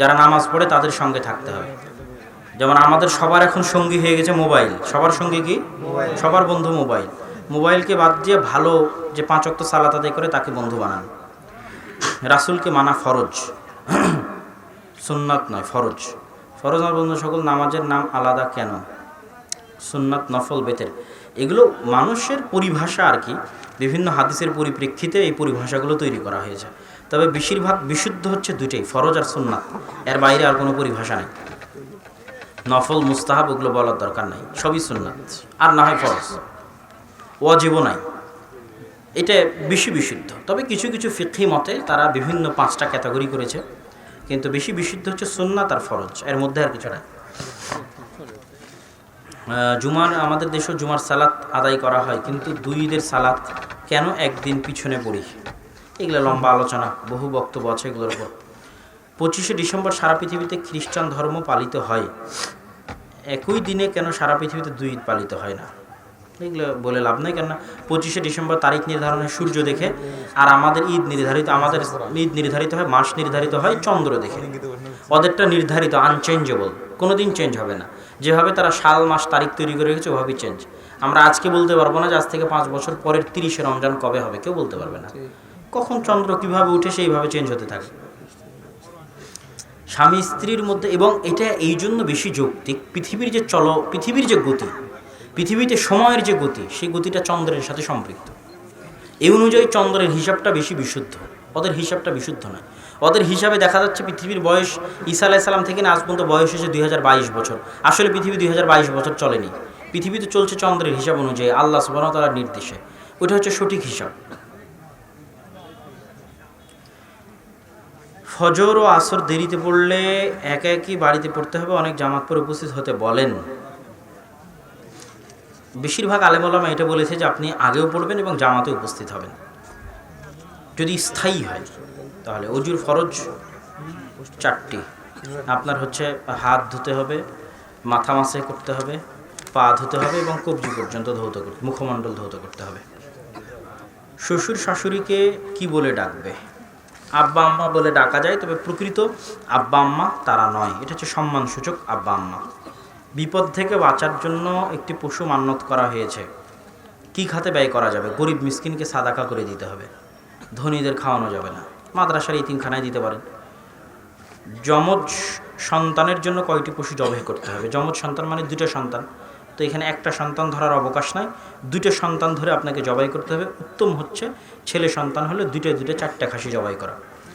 যারা নামাজ পড়ে তাদের সঙ্গে থাকতে হবে। যেমন আমাদের সবার এখন সঙ্গী হয়ে গেছে মোবাইল। সবার সঙ্গে কি? সবার বন্ধু মোবাইল। মোবাইলকে বাদ দিয়ে ভালো যে পাঁচ অক্ত সালাত আদায় করে তাকে বন্ধু বানান। রাসুলকে মানা ফরজ। সুন্নাত নয় ফরজ। ফরজ আমার বন্ধু সকল নামাজের নাম আলাদা কেন? সুন্নাত নফল বেতের। এগুলো মানুষের পরিভাষা আর কি। বিভিন্ন হাদিসের পরিপ্রেক্ষিতে এই পরিভাষাগুলো তৈরি করা হয়েছে। তবে বেশিরভাগ বিশুদ্ধ হচ্ছে দুইটাই, ফরজ আর সুন্নাত। এর বাইরে আর কোনো পরিভাষা নেই। নফল, মুস্তাহাব ওগুলো বলার দরকার নাই। সবই সুন্নাত। আর না হয় ফরজ। ওয়াজিবও নাই। এটা বেশি বিশুদ্ধ। তবে কিছু কিছু ফিক্ষি মতে তারা বিভিন্ন পাঁচটা ক্যাটাগরি করেছে। কিন্তু বেশি বিশুদ্ধ হচ্ছে সুন্নাত আর ফরজ। এর মধ্যে আর কিছু নাই। জুমার, আমাদের দেশেও জুমার সালাত আদায় করা হয়, কিন্তু দুই ঈদের সালাত কেন একদিন পিছনে পড়ি? এগুলো লম্বা আলোচনা, বহু বক্তব্য আছে এগুলোর উপর। পঁচিশে ডিসেম্বর সারা পৃথিবীতে খ্রিস্টান ধর্ম পালিত হয়। একই দিনে কেন সারা পৃথিবীতে দুই ঈদ পালিত হয় না? এগুলো বলে লাভ নেই, কেননা পঁচিশে ডিসেম্বর তারিখ নির্ধারণের সূর্য দেখে, আর আমাদের ঈদ নির্ধারিত, আমাদের ঈদ নির্ধারিত হয়, মাস নির্ধারিত হয়, চন্দ্র দেখে। ওদেরটা নির্ধারিত, আনচেঞ্জেবল। কোনো দিন চেঞ্জ হবে না। যেভাবে তারা সাল মাস তারিখ তৈরি করে রেখেছে ওভাবেই চেঞ্জ আমরা আজকে বলতে পারব না যে আজ থেকে পাঁচ বছর পরের তিরিশে রমজান কবে হবে কেউ বলতে পারবে না। কখন চন্দ্র কীভাবে উঠে সেইভাবে চেঞ্জ হতে থাকে। স্বামী স্ত্রীর মধ্যে এবং এটা এই জন্য বেশি যৌক্তিক পৃথিবীর যে চল পৃথিবীর যে গতি পৃথিবীতে সময়ের যে গতি সেই গতিটা চন্দ্রের সাথে সম্পৃক্ত। এই অনুযায়ী চন্দ্রের হিসাবটা বেশি বিশুদ্ধ। ওদের হিসাবটা বিশুদ্ধ নয়। ওদের হিসাবে দেখা যাচ্ছে পৃথিবীর বয়স ঈসা আলাইসাল্লাম থেকে না আজ পর্যন্ত বয়স হয়েছে দুই হাজার বাইশ বছর। আসলে পৃথিবী দুই হাজার বাইশ বছর চলেনি। পৃথিবী তো চলছে চন্দ্রের হিসাব অনুযায়ী, আল্লাহ সুবাহতালার নির্দেশে। ওইটা হচ্ছে সঠিক হিসাব। ফজর ও আসর দেরিতে পড়লে একা একই বাড়িতে পড়তে হবে, অনেক জামাত পরে উপস্থিত হতে বলেন। বেশিরভাগ আলেমলামা এটা বলেছে যে আপনি আগেও পড়বেন এবং জামাতে উপস্থিত হবেন। যদি স্থায়ী হয়, তাহলে অজুর ফরজ চারটি। আপনার হচ্ছে হাত ধুতে হবে, মাথা মাসে করতে হবে, পা ধুতে হবে এবং কবজি পর্যন্ত ধৌত করতে, মুখমণ্ডল ধৌত করতে হবে। শ্বশুর শাশুড়িকে কি বলে ডাকবে? আব্বা আম্মা বলে ডাকা যায়, তবে প্রকৃত আব্বা আম্মা তারা নয়। এটা হচ্ছে সম্মানসূচক আব্বা আম্মা। বিপদ থেকে বাঁচার জন্য একটি পশু মান্যত করা হয়েছে। কি খাতে ব্যয় করা যাবে? গরিব মিসকিনকে সাদাকা করে দিতে হবে। ধনীদের খাওয়ানো যাবে না। মাদ্রাসার ইতিমখানায় দিতে পারেন। যমজ সন্তানের জন্য কয়টি পশু জবাই করতে হবে? যমজ সন্তান মানে দুটো সন্তান। তো এখানে একটা সন্তান ধরার অবকাশ নাই। দুটো সন্তান ধরে আপনাকে জবাই করতে হবে। উত্তম হচ্ছে ছেলে সন্তান হলে দুটো দুটো চারটা খাসি জবাই করা।